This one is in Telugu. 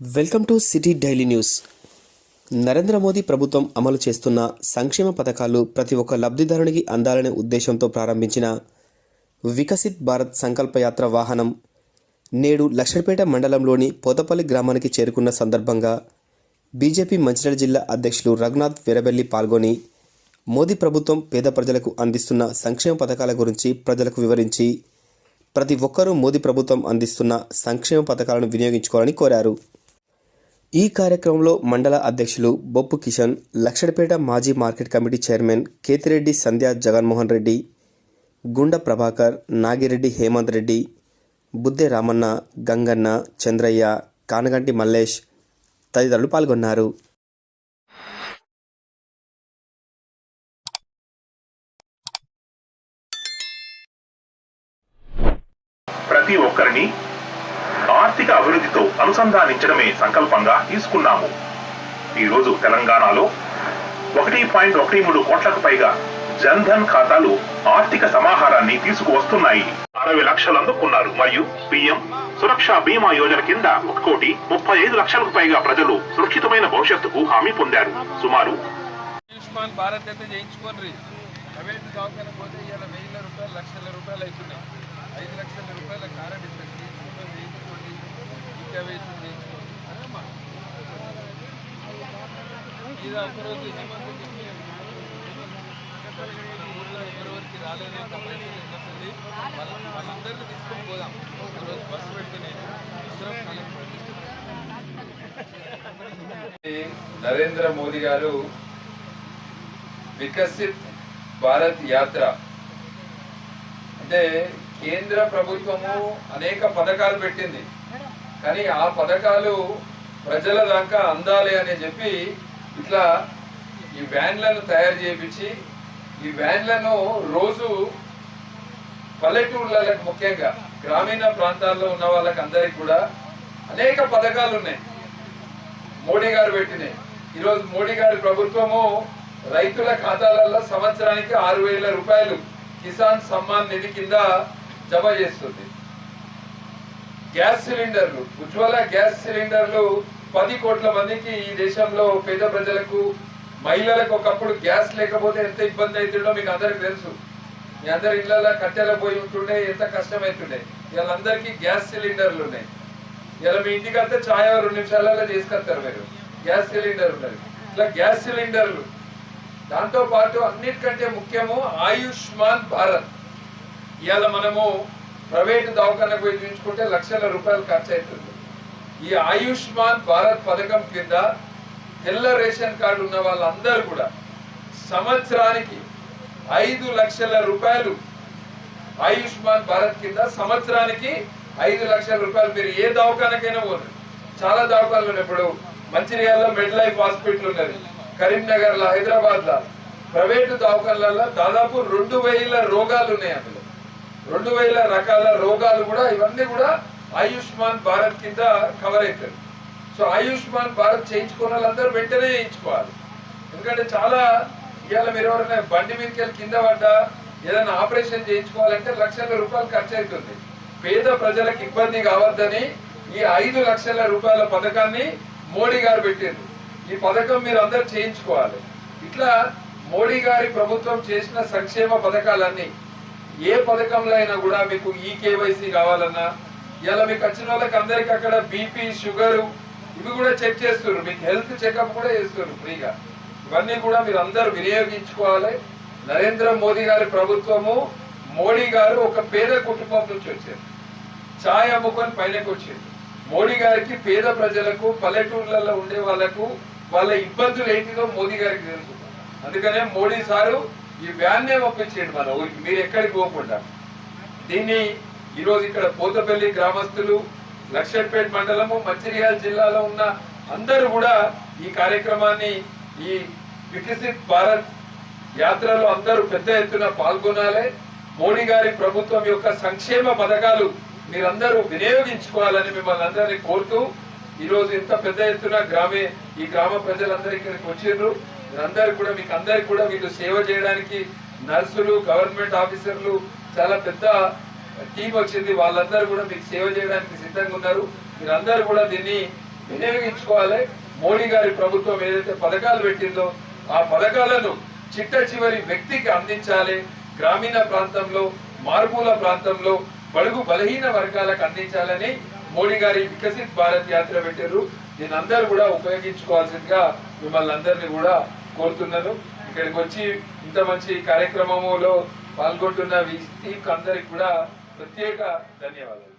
Welcome to city daily news. Narendra Modi ప్రభుత్వం అమలు చేస్తున్న సంక్షేమ పథకాలు ప్రతి ఒక్క లబ్ధిదారునికి అందాలనే ఉద్దేశంతో ప్రారంభించిన వికసిత్ భారత్ సంకల్పయాత్ర వాహనం నేడు లక్షడిపేట మండలంలోని పోతపల్లి గ్రామానికి చేరుకున్న సందర్భంగా బీజేపీ మంచిర్యాల జిల్లా అధ్యక్షులు రఘునాథ్ వీరబెల్లి పాల్గొని మోదీ ప్రభుత్వం పేద ప్రజలకు అందిస్తున్న సంక్షేమ పథకాల గురించి ప్రజలకు వివరించి ప్రతి ఒక్కరూ మోదీ ప్రభుత్వం అందిస్తున్న సంక్షేమ పథకాలను వినియోగించుకోవాలని కోరారు. ఈ కార్యక్రమంలో మండల అధ్యక్షులు బొప్పు కిషన్ లక్షడపేట మాజీ market committee chairman Ketireddy Sandhya Jaganmohan Reddy Gunda Prabhakar Nagireddy Hemanth Reddy Budde Ramanna Ganganna Chandraiah Kanaganti Mallesh తదితరులు పాల్గొన్నారు. ప్రతి ఒక్కరిని ఆర్థిక అభివృద్ధితో అనుసంధానించడమే సంకల్పంగా తీసుకున్నాము. ఈరోజు తెలంగాణలో ఒకటి పాయింట్ ఒకటి మూడు కోట్లకు పైగా జన్ధన్ ఖాతాలు ఆర్థిక సమాహారాన్ని తీసుకువస్తున్నాయి. అరవై లక్షలు అందుకున్నారు. మరియు పిఎం సురక్ష బీమా యోజన కింద ఒక కోటి ముప్పై ఐదు లక్షలకు పైగా ప్రజలు సురక్షితమైన భవిష్యత్తుకు హామీ పొందారు. సుమారు ఆయుష్మాన్ భారత్ అయితే చేయించుకోండి. ప్రైవేట్ దవాఖాన పోతే ఇవాళ వెయ్యి రూపాయలు లక్షల రూపాయలు అవుతున్నాయి. ఐదు లక్షల రూపాయల కారణం ఇట్లా ఇంకా వేసి చేయించుకోండి ఇది ఒకరోజు ఊళ్ళో ఎవరెవరికి రాలేదే కంప్లైంట్ ఉన్నట్టుంది వాళ్ళ వాళ్ళందరినీ తీసుకొని పోదాం ఒకరోజు బస్సు పెడితే నేను నరేంద్ర మోదీ గారు వికసిత్ భారత్ యాత్ర. అంటే కేంద్ర ప్రభుత్వము అనేక పథకాలు పెట్టింది. కానీ ఆ పథకాలు ప్రజల దాకా అందాలి అని చెప్పి ఇట్లా ఈ వ్యాన్లను తయారు చేయించి ఈ వ్యాన్లను రోజు పల్లెటూర్లకు ముఖ్యంగా గ్రామీణ ప్రాంతాల్లో ఉన్న వాళ్ళకి అందరికి కూడా అనేక పథకాలు ఉన్నాయి. మోడీ గారు పెట్టినాయి. ఈరోజు మోడీ గారి ప్రభుత్వము రైతుల ఖాతాలలో సంవత్సరానికి ఆరు వేల రూపాయలు కిసాన్ సమ్మాన్ నిధి కింద జమ చేస్తుంది. గ్యాస్ సిలిండర్లు. ఉజ్వల గ్యాస్ సిలిండర్లు పది కోట్ల మందికి ఈ దేశంలో పేద ప్రజలకు మహిళలకు ఒకప్పుడు గ్యాస్ లేకపోతే ఎంత ఇబ్బంది అవుతుండో మీకు అందరికి తెలుసు. మీ అందరి ఇళ్ళలో కట్టెల పోయి ఉంటుండే ఎంత కష్టమవుతుండే వీళ్ళందరికీ గ్యాస్ సిలిండర్లు ఉన్నాయి. ఇలా మీ ఇంటికి అంతా ఛాయ రెండు నిమిషాలలో చేసుకొస్తారు మీరు. గ్యాస్ సిలిండర్ ఉన్నది. ఇట్లా గ్యాస్ సిలిండర్లు. దాంతో పాటు అన్నిటికంటే ముఖ్యము ఆయుష్మాన్ భారత్. ఇవాళ మనము ప్రైవేట్ దవాఖానకు పోయి చూపించుకుంటే లక్షల రూపాయలు ఖర్చు అవుతుంది ఈ ఆయుష్మాన్ భారత్ పథకం కింద తెల్ల రేషన్ కార్డు ఉన్న వాళ్ళందరూ కూడా సంవత్సరానికి ఐదు లక్షల రూపాయలు ఆయుష్మాన్ భారత్ కింద సంవత్సరానికి ఐదు లక్షల రూపాయలు మీరు ఏ దవాఖానకైనా పోదు చాలా దవాఖానలు ఉన్నాయి. ఇప్పుడు మంచిర్యాలలో మిడ్ లైఫ్ హాస్పిటల్ ఉన్నది. కరీంనగర్లో హైదరాబాద్లో ప్రైవేటు దవాఖానలలో దాదాపు రెండు వేల రోగాలు ఉన్నాయి అందులో రెండు వేల రకాల రోగాలు కూడా ఇవన్నీ కూడా ఆయుష్మాన్ భారత్ కింద కవర్ అవుతారు సో ఆయుష్మాన్ భారత్ చేయించుకున్న వాళ్ళందరూ వెంటనే చేయించుకోవాలి. ఎందుకంటే చాలా ఇవాళ మీరు ఎవరైనా బండి మీదకి వెళ్ళి కింద పడ్డా ఏదైనా ఆపరేషన్ చేయించుకోవాలంటే లక్షల రూపాయలు ఖర్చు అవుతుంది. పేద ప్రజలకు ఇబ్బంది కావద్దని ఈ ఐదు లక్షల రూపాయల పథకాన్ని మోడీ గారు పెట్టారు ఈ పథకం మీరు అందరు చేయించుకోవాలి. ఇట్లా మోడీ గారి ప్రభుత్వం చేసిన సంక్షేమ పథకాలన్నీ ఏ పథకంలో అయినా కూడా మీకు ఈ కేవైసీ కావాలన్నా ఇలా మీకు వచ్చిన వాళ్ళకి అందరికి అక్కడ బీపీ షుగరు ఇవి కూడా చెక్ చేస్తున్నారు. మీకు హెల్త్ చెకప్ కూడా చేస్తున్నారు ఫ్రీగా. ఇవన్నీ కూడా మీరు అందరూ వినియోగించుకోవాలి. నరేంద్ర మోదీ గారి ప్రభుత్వము మోడీ గారు ఒక పేద కుటుంబం నుంచి వచ్చారు. ఛాయ్ అమ్ముకొని పైనకు వచ్చింది మోడీ గారికి పేద ప్రజలకు పల్లెటూర్లలో ఉండే వాళ్ళకు వాళ్ళ ఇబ్బందులు ఏంటిదో మోదీ గారికి తెలుసు. అందుకనే మోడీ సారు ఈ వ్యాన్నే పంపించేయండి మన ఊరికి మీరు ఎక్కడికి పోకుండా. దీన్ని ఈరోజు ఇక్కడ పోతపల్లి గ్రామస్తులు లక్షట్పేట మండలము మంచిర్యాల జిల్లాలో ఉన్న అందరూ కూడా ఈ కార్యక్రమాన్ని ఈ వికసిత్ భారత్ యాత్రలో అందరూ పెద్ద ఎత్తున పాల్గొనాలి. మోడీ గారి ప్రభుత్వం యొక్క సంక్షేమ పథకాలు మీరందరూ వినియోగించుకోవాలని మిమ్మల్ని అందరినీ కోరుతూ ఈ రోజు ఇంత పెద్ద ఎత్తున గ్రామే ఈ గ్రామ ప్రజలందరూ ఇక్కడికి వచ్చిండ్రు మీరందరూ కూడా మీకు అందరికి కూడా వీళ్ళు సేవ చేయడానికి నర్సులు గవర్నమెంట్ ఆఫీసర్లు చాలా పెద్ద టీం వచ్చింది. వాళ్ళందరూ కూడా మీకు సేవ చేయడానికి సిద్ధంగా ఉన్నారు. మీరందరూ కూడా దీన్ని వినియోగించుకోవాలి. మోడీ గారి ప్రభుత్వం ఏదైతే పథకాలు పెట్టిందో ఆ పథకాలను చిట్ట చివరి వ్యక్తికి అందించాలి. గ్రామీణ ప్రాంతంలో మారుమూల ప్రాంతంలో బడుగు బలహీన వర్గాలకు అందించాలని మోడీ గారి వికసిత్ భారత్ యాత్ర పెట్టారు దీని అందరూ కూడా ఉపయోగించుకోవాల్సిందిగా మిమ్మల్ని అందరినీ కూడా కోరుతున్నాను. ఇక్కడికి వచ్చి ఇంత మంచి కార్యక్రమములో పాల్గొంటున్న ఈ అందరికి కూడా ప్రత్యేక ధన్యవాదాలు.